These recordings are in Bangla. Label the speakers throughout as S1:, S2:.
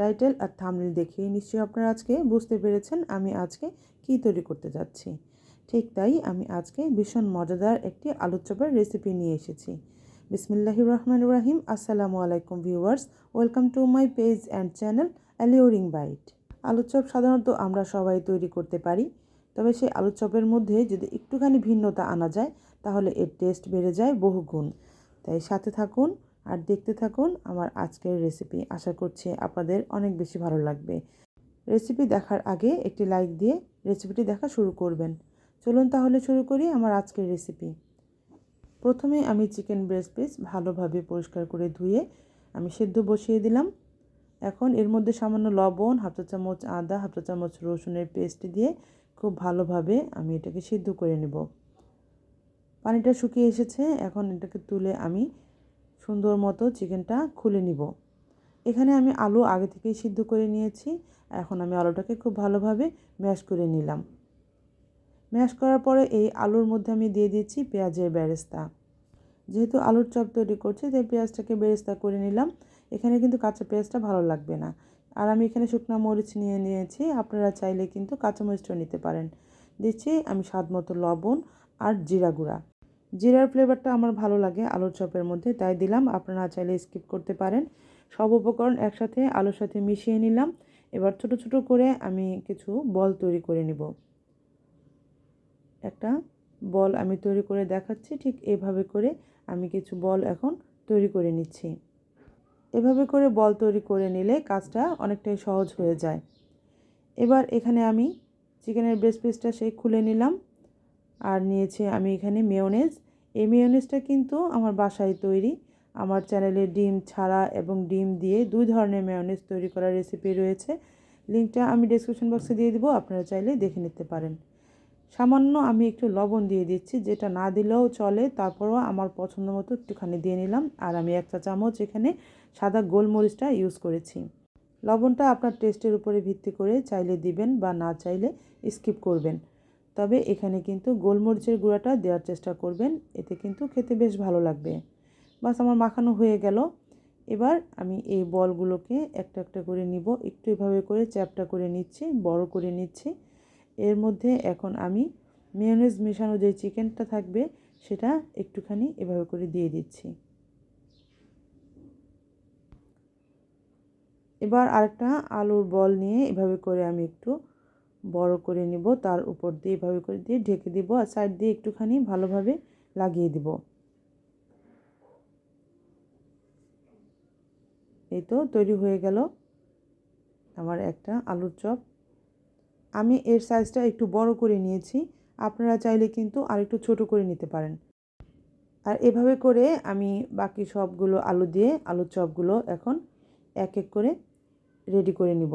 S1: টাইটেল আর থামনেল দেখেই নিশ্চয়ই আপনারা আজকে বুঝতে পেরেছেন আমি আজকে কি তৈরি করতে যাচ্ছি। ঠিক তাই আমি আজকে ভীষণ মজাদার একটি আলুর চপের রেসিপি নিয়ে এসেছি। বিসমিল্লাহির রহমান রাহিম। আসসালামু আলাইকুম viewers welcome to my page and channel alluring bite আলুর চপ সাধারণত আমরা সবাই তৈরি করতে পারি, তবে সেই আলুর চপের মধ্যে যদি একটুখানি ভিন্নতা আনা যায়, তাহলে এর টেস্ট বেড়ে যায় বহুগুণ। তাই সাথে থাকুন আর দেখতে থাকুন আমার আজকের রেসিপি আশা করছি আপনাদের অনেক বেশি ভালো লাগবে। রেসিপি দেখার আগে একটি লাইক দিয়ে রেসিপিটি দেখা শুরু করবেন। চলুন তাহলে শুরু করি আমার আজকের রেসিপি প্রথমে আমি চিকেন ব্রেস্ট পিস ভালোভাবে পরিষ্কার করে ধুয়ে আমি সেদ্ধ বসিয়ে দিলাম। এখন এর মধ্যে সামান্য লবণ, হাফ চা চামচ আদা, হাফ চা চামচ রসুনের পেস্ট দিয়ে খুব ভালোভাবে আমি এটাকে সিদ্ধ করে নেব। পানিটা শুকিয়ে এসেছে, এখন এটাকে তুলে আমি সুন্দর মতো চিকেনটা খুলে নিব। এখানে আমি আলু আগে থেকেই সিদ্ধ করে নিয়েছি। এখন আমি আলুটাকে খুব ভালোভাবে ম্যাশ করে নিলাম। ম্যাশ করার পরে এই আলুর মধ্যে আমি দিয়ে দিচ্ছি পেঁয়াজের বেরেস্তা। যেহেতু আলুর চপ তৈরি করছি, তাই পেঁয়াজটাকে বেরেস্তা করে নিলাম। এখানে কিন্তু কাঁচা পেঁয়াজটা ভালো লাগবে না। আর আমি এখানে শুকনো মরিচ নিয়ে নিয়েছি। আপনারা চাইলে কিন্তু কাঁচা মরিচটাও নিতে পারেন। দিচ্ছি আমি স্বাদ মতো লবণ আর জিরা গুঁড়া। জিরার ফ্লেভারটা আমার ভালো লাগে আলুর চপের মধ্যে, তাই দিলাম। আপনারা চাইলে স্কিপ করতে পারেন। সব উপকরণ একসাথে আলুর সাথে মিশিয়ে নিলাম। এবার ছোট ছোট করে আমি কিছু বল তৈরি করে নিব। একটা বল আমি তৈরি করে দেখাচ্ছি, ঠিক এভাবে করে আমি কিছু বল এখন তৈরি করে নিচ্ছি। এভাবে করে বল তৈরি করে নিলে কাজটা অনেকটাই সহজ হয়ে যায়। এবার এখানে আমি চিকেনের ব্রেস্ট পিসটা সেই খুলে নিলাম। আর নিয়েছি আমি এখানে মেয়নেজ। এই মেয়নেজটা কিন্তু আমার বাসায় তৈরি। আমার চ্যানেলে ডিম ছাড়া এবং ডিম দিয়ে দুই ধরনের মেয়নেজ তৈরি করার রেসিপি রয়েছে। লিঙ্কটা আমি ডিসক্রিপশন বক্সে দিয়ে দিব, আপনারা চাইলে দেখে নিতে পারেন। সামান্য আমি একটু লবণ দিয়ে দিচ্ছি, যেটা না দিলেও চলে। তারপরও আমার পছন্দ মতো একটুখানি দিয়ে নিলাম। আর আমি একটা চামচ এখানে সাদা গোলমরিচটা ইউজ করেছি। লবণটা আপনার টেস্টের উপরে ভিত্তি করে চাইলে দিবেন বা না চাইলে স্কিপ করবেন। তবে এখানে কিন্তু গোলমরিচের গুঁড়াটা দেওয়ার চেষ্টা করবেন। এতে কিন্তু খেতে বেশ ভালো লাগবে। বাস, আমার মাখানো হয়ে গেল। এবার আমি এই বলগুলোকে একটা একটা করে নিব। একটু এভাবে করে চ্যাপটা করে নিচ্ছি, বড় করে নিচ্ছি। এর মধ্যে এখন আমি মেয়নেজ মেশানো যে চিকেনটা থাকবে, সেটা একটুখানি এভাবে করে দিয়ে দিচ্ছি। এবার আরেকটা আলুর বল নিয়ে এভাবে করে আমি একটু বড় করে নিব, তার উপর দিয়ে এভাবে করে দিয়ে ঢেকে দিব আর সাইড দিয়ে একটুখানি ভালোভাবে লাগিয়ে দিব। এই তো তৈরি হয়ে গেল আমার একটা আলুর চপ। আমি এর সাইজটা একটু বড় করে নিয়েছি, আপনারা চাইলে কিন্তু আরেকটু ছোট করে নিতে পারেন। আর এভাবে করে আমি বাকি সবগুলো আলু দিয়ে, আলুর চপগুলো এখন এক এক করে রেডি করে নিব।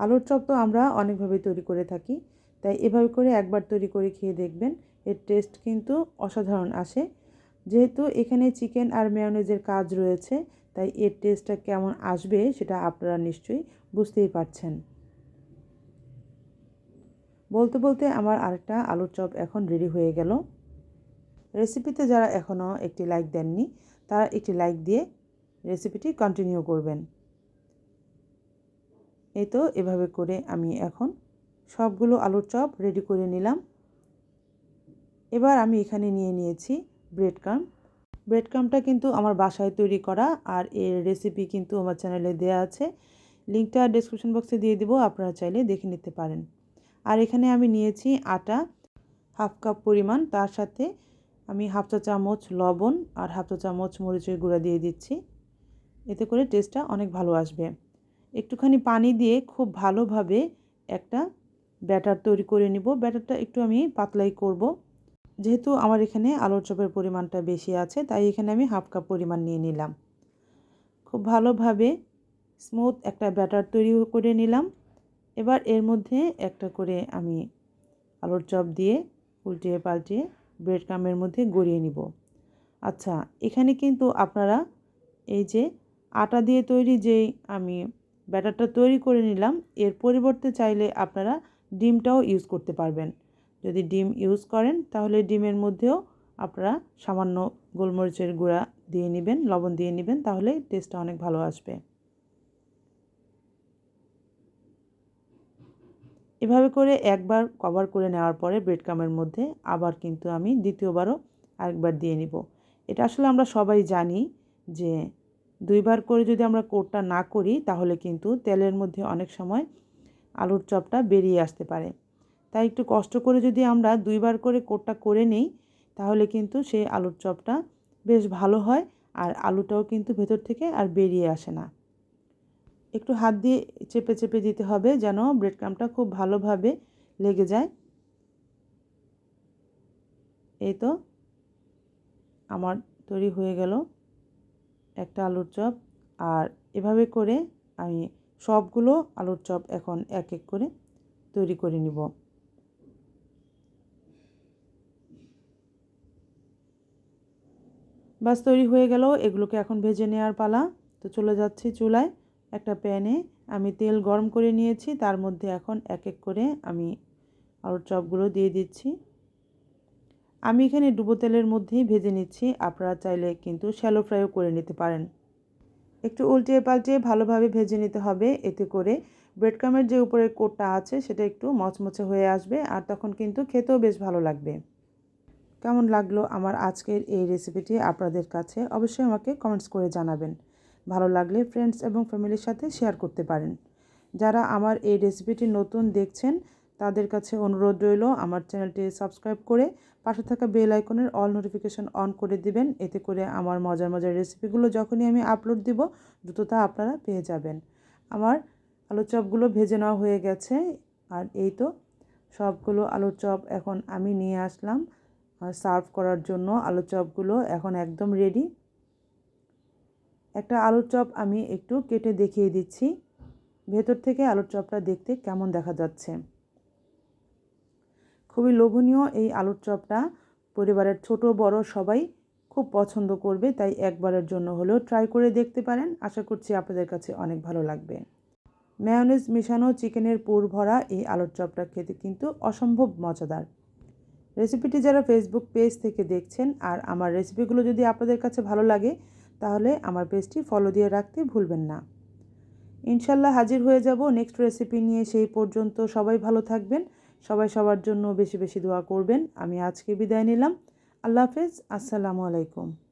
S1: আলুর চপ তো আমরা অনেকভাবে তৈরি করে থাকি, তাই এভাবে করে একবার তৈরি করে খেয়ে দেখবেন, এর টেস্ট কিন্তু অসাধারণ আসে। যেহেতু এখানে চিকেন আর মেয়নেজের কাজ রয়েছে, তাই এর টেস্টটা কেমন আসবে সেটা আপনারা নিশ্চয়ই বুঝতেই পারছেন। বলতে বলতে আমার আরেকটা আলুর চপ এখন রেডি হয়ে গেল। রেসিপিতে যারা এখনও একটি লাইক দেননি, তারা একটি লাইক দিয়ে রেসিপিটি কন্টিনিউ করবেন। এই তো এভাবে করে আমি এখন সবগুলো আলুর চপ রেডি করে নিলাম। এবার আমি এখানে নিয়ে নিয়েছি ব্রেড ক্রাম ব্রেড ক্রামটা কিন্তু আমার বাসায় তৈরি করা আর এর রেসিপি কিন্তু আমার চ্যানেলে দেওয়া আছে। লিঙ্কটা ডিসক্রিপশন বক্সে দিয়ে দিব, আপনারা চাইলে দেখে নিতে পারেন। আর এখানে আমি নিয়েছি আটা, হাফ কাপ পরিমাণ। তার সাথে আমি হাফ চা চামচ লবণ আর হাফ চা চামচ মরিচের গুঁড়া দিয়ে দিচ্ছি। এতে করে টেস্টটা অনেক ভালো আসবে। একটুখানি পানি দিয়ে খুব ভালোভাবে একটা ব্যাটার তৈরি করে নিব। ব্যাটারটা একটু আমি পাতলাই করব। যেহেতু আমার এখানে আলুর চপের পরিমাণটা বেশি আছে, তাই এখানে আমি হাফ কাপ পরিমাণ নিয়ে নিলাম। খুব ভালোভাবে স্মুথ একটা ব্যাটার তৈরি করে নিলাম। এবার এর মধ্যে একটা করে আমি আলুর চপ দিয়ে উল্টিয়ে পাল্টিয়ে ব্রেড ক্রামের মধ্যে গড়িয়ে নিব। আচ্ছা এখানে কিন্তু আপনারা এই যে আটা দিয়ে তৈরি যেই আমি ব্যাটারটা তৈরি করে নিলাম। এর পরিবর্তে চাইলে আপনারা ডিমটাও ইউজ করতে পারবেন। যদি ডিম ইউজ করেন, তাহলে ডিমের মধ্যেও আপনারা সামান্য গোলমরিচের গুঁড়া দিয়ে নেবেন, লবণ দিয়ে নেবেন, তাহলে টেস্টটা অনেক ভালো আসবে। এভাবে করে একবার কভার করে নেওয়ার পরে ব্রেড ক্রামের মধ্যে আবার কিন্তু আমি দ্বিতীয়বারও আরেকবার দিয়ে নিব। এটা আসলে আমরা সবাই জানি যে দুইবার করে যদি আমরা কোটটা না করি, তাহলে কিন্তু তেলের মধ্যে অনেক সময় আলুর চপটা বেরিয়ে আসতে পারে। তাই একটু কষ্ট করে যদি আমরা দুইবার করে কোটটা করে নেই, তাহলে কিন্তু সেই আলুর চপটা বেশ ভালো হয় আর আলুটাও কিন্তু ভেতর থেকে আর বেরিয়ে আসে না। একটু হাত দিয়ে চেপে চেপে দিতে হবে যেন ব্রেড ক্রামটা খুব ভালোভাবে লেগে যায়। এই তো আমার তৈরি হয়ে গেল। একটা আলুর চপ আর এভাবে করে আমি সবগুলো আলুর চপ এখন এক এক করে তৈরি করে নিব। বাস তৈরি হয়ে গেল, এগুলোকে এখন ভেজে নেওয়ার পালা। তো চলে যাচ্ছি চুলায়। একটা প্যানে আমি তেল গরম করে নিয়েছি, তার মধ্যে এখন এক এক করে আমি আলুর চপগুলো দিয়ে দিচ্ছি। আমি এখানে ডুবো তেলের মধ্যেই ভেজে নিচ্ছি। আপনারা চাইলে কিন্তু শ্যালো ফ্রাইও করে নিতে পারেন। একটু উল্টিয়ে পাল্টিয়ে ভালোভাবে ভেজে নিতে হবে। এতে করে ব্রেড ক্রামের যে উপরের কোটটা আছে, সেটা একটু মচমচে হয়ে আসবে আর তখন কিন্তু খেতেও বেশ ভালো লাগবে। কেমন লাগল আমার আজকের এই রেসিপিটি আপনাদের কাছে? অবশ্যই আমাকে কমেন্টস করে জানাবেন। ভালো লাগলে ফ্রেন্ডস এবং ফ্যামিলির সাথে শেয়ার করতে পারেন। যারা আমার এই রেসিপিটি নতুন দেখছেন তাদের কাছে অনুরোধ রইল, আমার চ্যানেলটি সাবস্ক্রাইব করে পাশে থাকা বেল আইকনের অল নোটিফিকেশন অন করে দিবেন। এতে করে আমার মজার মজার রেসিপিগুলো যখনই আমি আপলোড দিব দ্রুত তা আপনারা পেয়ে যাবেন। আমার আলু চপগুলো ভেজে নেওয়া হয়ে গেছে, আর এই তো সবগুলো আলুর চপ এখন আমি নিয়ে আসলাম সার্ভ করার জন্য। আলু চপগুলো এখন একদম রেডি একটা আলুর চপ আমি একটু কেটে দেখিয়ে দিচ্ছি। ভেতর থেকে আলুর চপটা দেখতে কেমন দেখা যাচ্ছে। খুবই লোভনীয় এই আলুর চপটা। পরিবারের ছোট, বড় সবাই খুব পছন্দ করবে, তাই একবারের জন্য হলেও ট্রাই করে দেখতে পারেন। আশা করছি আপনাদের কাছে অনেক ভালো লাগবে। ম্যায়োনিজ মিশানো চিকেনের পুর ভরা এই আলুর চপটা খেতে কিন্তু অসম্ভব মজাদার। রেসিপিটি যারা ফেসবুক পেজ থেকে দেখছেন আর আমার রেসিপিগুলো যদি আপনাদের কাছে ভালো লাগে, তাহলে আমার পেজটি ফলো দিয়ে রাখতে ভুলবেন না। ইনশাল্লাহ হাজির হয়ে যাব। নেক্সট রেসিপি নিয়ে সেই পর্যন্ত সবাই ভালো থাকবেন। সবাই সবার জন্য বেশি বেশি দোয়া করবেন। আমি আজকে বিদায় নিলাম। আল্লাহ হাফেজ। আসসালামু আলাইকুম।